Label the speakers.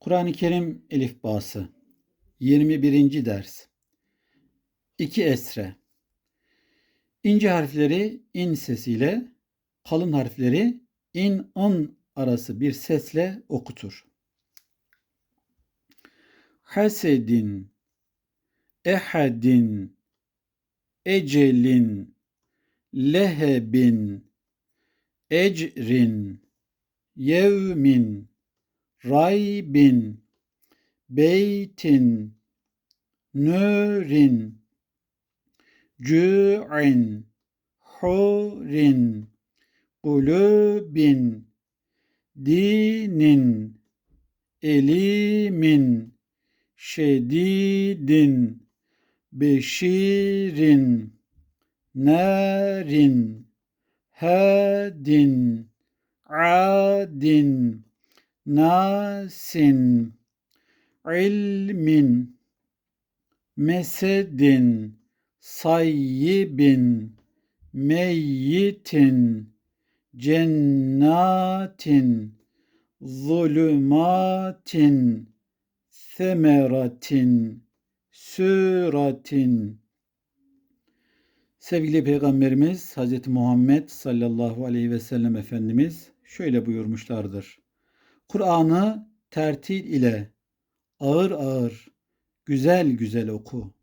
Speaker 1: Kur'an-ı Kerim Elifbası 21. ders 2 esre İnce harfleri in sesiyle, kalın harfleri in ın arası bir sesle okutur. Hasedin, ehadin, ecelin, lehebin, ecrin, yevmin, raybin, beytin, nörin, cü'in, hurin, kulübin, dinin, elimin, şedidin, beşirin, narin, hadin, adin, nasin, ilmin, mesedin, sayyibin, meyyitin, cennatin, zulümatin, semeratin, süratin. Sevgili Peygamberimiz Hz. Muhammed sallallahu aleyhi ve sellem Efendimiz şöyle buyurmuşlardır. Kur'an'ı tertil ile ağır ağır, güzel güzel oku.